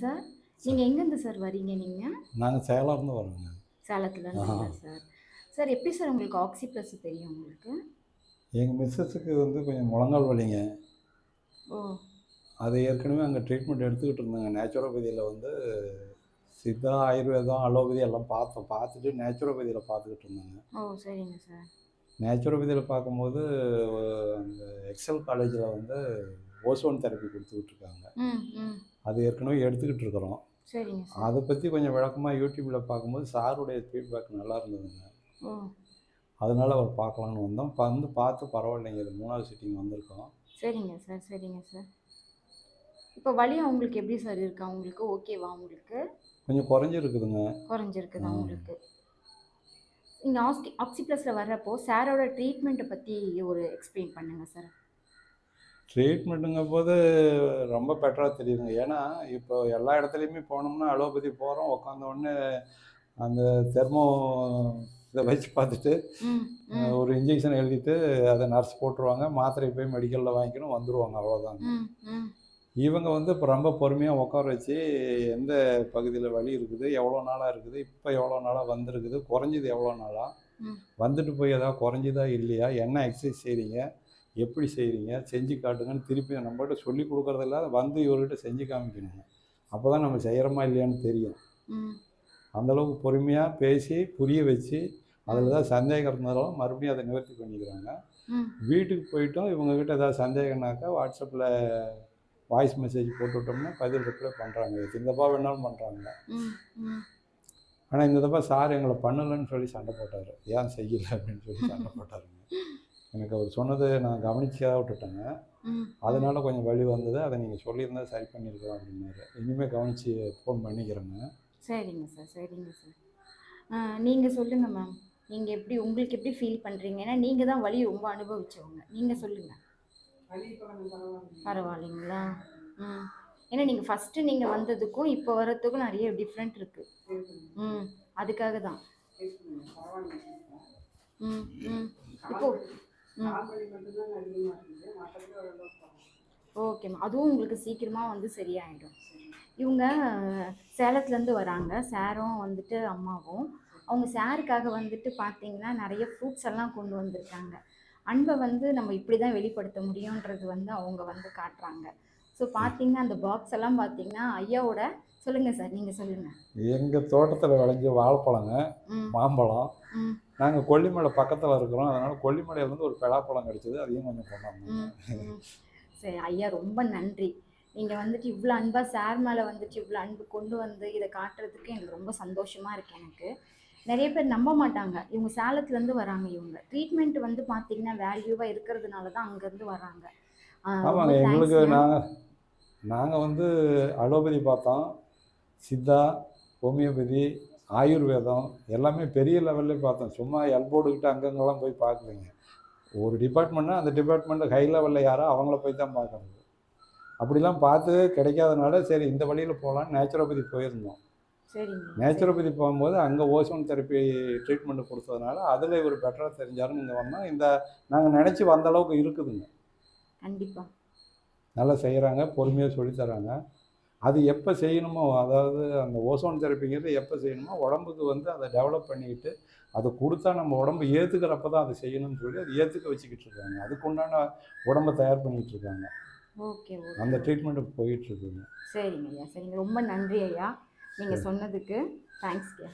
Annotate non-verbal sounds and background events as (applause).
Sir. நீங்கள் எங்கேருந்து sir வரீங்க நீங்கள் நாங்கள் சேலம்னு வரோங்க. சேலத்துலேருந்து ஆஹா. சார். சார் எப்படி சார் உங்களுக்கு ஆக்சி ப்ளஸ் தெரியும் உங்களுக்கு? எங்கள் மிஸ்ஸஸுக்கு வந்து கொஞ்சம் முழங்கால் வலிங்க. ஓ. அது ஏற்கனவே அங்கே ட்ரீட்மெண்ட் எடுத்துக்கிட்டு இருந்தாங்க. நேச்சுரோபதியில் வந்து சித்தா ஆயுர்வேதம் அலோபதி எல்லாம் பார்த்தோம். பார்த்துட்டு நேச்சுரோபதியில் பார்த்துக்கிட்டு இருந்தாங்க. ஓ சரிங்க சார். நேச்சுரோபதியில் பார்க்கும்போது அந்த எக்ஸல் காலேஜில் வந்து ஓசோன் தெரப்பி கொடுத்துக்கிட்டு இருக்காங்க. அது ஏற்கனவே எடுத்துக்கிட்டு இருக்கிறோம். அதை பற்றி கொஞ்சம் விளக்கமாக யூடியூப்பில் பார்க்கும்போது சாருடைய ஃபீட்பேக் நல்லா இருந்ததுங்க. அதனால அவர் பார்க்கலான்னு வந்தோம். இப்போ வந்து பார்த்து பரவாயில்லைங்க இது மூணாவது சிட்டிங் வந்திருக்கோம். சரிங்க சார் சரிங்க சார். இப்போ வலி அவங்களுக்கு எப்படி சார் இருக்கு? அவங்களுக்கு ஓகேவா உங்களுக்கு? கொஞ்சம் குறைஞ்சிருக்குதுங்க. குறைஞ்சிருக்குதா. உங்களுக்கு? இங்கே ஆக்சி ஆக்சி ப்ளஸில் வர்றப்போ சாரோட ட்ரீட்மெண்ட்டை பற்றி ஒரு எக்ஸ்பிளைன் பண்ணுங்கள் சார். ட்ரீட்மெண்ட்டுங்க போது ரொம்ப பெட்டராக தெரியுதுங்க. ஏன்னா இப்போ எல்லா இடத்துலையுமே போனோம்னா அலோபதி போகிறோம் உட்காந்த உடனே அந்த தெர்மோ இதை வச்சு பார்த்துட்டு ஒரு இன்ஜெக்ஷன் எழுதிட்டு அதை நர்ஸ் போட்டுருவாங்க. மாத்திரை போய் மெடிக்கலில் வாங்கிக்கணும் வந்துடுவாங்க அவ்வளோதாங்க இவங்க வந்து இப்போ ரொம்ப பொறுமையாக உட்கார வச்சு எந்த பகுதியில் வலி இருக்குது எவ்வளோ நாளாக இருக்குது இப்போ எவ்வளோ நாளாக வந்திருக்குது குறைஞ்சது எவ்வளோ நாளாக. வந்துட்டு போய் ஏதாவது குறைஞ்சுதா இல்லையா? என்ன எக்ஸசைஸ் செய்கிறீங்க எப்படி செய்கிறீங்க செஞ்சு காட்டுங்கன்னு திருப்பி நம்மகிட்ட சொல்லி கொடுக்குறது இல்லாத வந்து இவர்கிட்ட செஞ்சு காமிக்கணுங்க. அப்போ தான் நம்ம செய்கிறோமா இல்லையான்னு தெரியும். அந்தளவுக்கு பொறுமையாக பேசி புரிய வச்சு அதில் தான் சந்தேகம் இருந்தாலும் மறுபடியும் அதை நிவர்த்தி பண்ணிக்கிறாங்க. வீட்டுக்கு போயிட்டோம். இவங்ககிட்ட ஏதாவது சந்தேகம்னாக்கா வாட்ஸ்அப்பில் வாய்ஸ் மெசேஜ் போட்டு விட்டோம்னா பதில் ரிப்ளை பண்ணுறாங்க இந்த தப்பா வேணாலும் பண்ணுறாங்க ஆனால் இந்த தப்பா சார் எங்களை பண்ணலைன்னு சொல்லி சண்டை போட்டார். ஏன் செய்யலை அப்படின்னு சொல்லி சண்டை போட்டாருங்க. (laughs) எனக்கு அவர் சொன்னது நான் கவனிச்சா விட்டுட்டேங்க. அதனால கொஞ்சம் வழி வந்தது. அதை நீங்கள் சொல்லியிருந்தா சரி பண்ணியிருக்கிறோம் அப்படின்னாரு. இனிமேல் கவனித்து ஃபோன் பண்ணிக்கிறேங்க. சரிங்க சார் சரிங்க சார் நீங்கள் சொல்லுங்கள் மேம் நீங்கள் எப்படி உங்களுக்கு எப்படி ஃபீல் பண்ணுறீங்க ஏன்னா நீங்கள் தான் வலி ரொம்ப அனுபவிச்சவங்க. நீங்கள் சொல்லுங்கள் பரவாயில்லைங்களா? ம். ஏன்னா நீங்கள் ஃபஸ்ட்டு நீங்கள் வந்ததுக்கும் இப்போ வர்றதுக்கும் நிறைய டிஃப்ரெண்ட் இருக்குது ம். அதுக்காக தான். ம் ம். இப்போ ம். ஓகே மேம் அதுவும் உங்களுக்கு சீக்கிரமாக வந்து சரியாயிடும். இவங்க சேலத்துலேருந்து வராங்க. சாரும் வந்துட்டு அம்மாவும். அவங்க சாருக்காக வந்துட்டு பார்த்தீங்கன்னா நிறைய ஃப்ரூட்ஸ் எல்லாம் கொண்டு வந்திருக்காங்க. அன்பை வந்து நம்ம இப்படி தான் வெளிப்படுத்த முடியுன்றது வந்து அவங்க வந்து காட்டுறாங்க. ஸோ பார்த்தீங்கன்னா அந்த பாக்ஸ் எல்லாம் பார்த்தீங்கன்னா ஐயாவோட சொல்லுங்கள் சார் நீங்கள் சொல்லுங்கள் எங்கள் தோட்டத்தில் விளைஞ்ச வாழைப்பழங்க மாம்பழம். நாங்கள் கொல்லிமலை பக்கத்தில் இருக்கிறோம். அதனால் கொல்லிமலையிலேருந்து ஒரு பலாப்பழம் கிடச்சிது. அதையும் கொஞ்சம் ம். சரி ஐயா ரொம்ப நன்றி. நீங்கள் வந்துட்டு இவ்வளோ அன்பாக சார் மேலே வந்துட்டு இவ்வளோ அன்பு கொண்டு வந்து இதை காட்டுறதுக்கு எனக்கு ரொம்ப சந்தோஷமாக இருக்கு எனக்கு. நிறைய பேர் நம்ப மாட்டாங்க. இவங்க சேலத்துலேருந்து வராங்க இவங்க. ட்ரீட்மெண்ட் வந்து பார்த்தீங்கன்னா வேல்யூவாக இருக்கிறதுனால தான் அங்கேருந்து வராங்க. எங்களுக்கு. நாங்கள் நாங்கள் வந்து அலோபதி பார்த்தோம். சித்தா ஹோமியோபதி ஆயுர்வேதம் எல்லாமே பெரிய லெவல்லே பார்த்தோம். சும்மா எல்போர்டுக்கிட்ட அங்கங்கெல்லாம் போய் பார்க்கலைங்க. ஒரு டிபார்ட்மெண்ட்னா அந்த டிபார்ட்மெண்ட் ஹை லெவலில் யாரோ அவங்கள போய் தான் பார்க்கறது. அப்படிலாம் பார்த்து கிடைக்காதனால சரி இந்த வழியில் போகலான்னு நேச்சுரோபதி போயிருந்தோம். நேச்சுரோபதி போகும்போது அங்கே ஓசோன் தெரப்பி ட்ரீட்மெண்ட் கொடுத்ததுனால அதில் இவர் பெட்டராக தெரிஞ்சாருன்னு இங்கே வந்தோம். இந்த நாங்கள் நினச்சி வந்த அளவுக்கு இருக்குதுங்க. கண்டிப்பாக நல்லா செய்கிறாங்க பொறுமையாக சொல்லித் தராங்க. அது எப்போ செய்யணுமோ அதாவது அந்த ஓசோன் தெரப்பிங்கிறது எப்போ செய்யணுமோ உடம்புக்கு வந்து அதை டெவலப் பண்ணிக்கிட்டு அதை கொடுத்தா நம்ம உடம்பு ஏற்றுக்கிறப்ப தான் அதை செய்யணும்னு சொல்லி அதை ஏற்றுக்க வச்சுக்கிட்டு இருக்காங்க. அதுக்குண்டான உடம்பை தயார் பண்ணிக்கிட்டு இருக்காங்க. ஓகே அந்த ட்ரீட்மெண்ட்டு போயிட்டு இருக்குங்க. சரிங்க ஐயா சரிங்க. ரொம்ப நன்றி ஐயா நீங்கள் சொன்னதுக்கு. தேங்க்ஸ் ஐயா.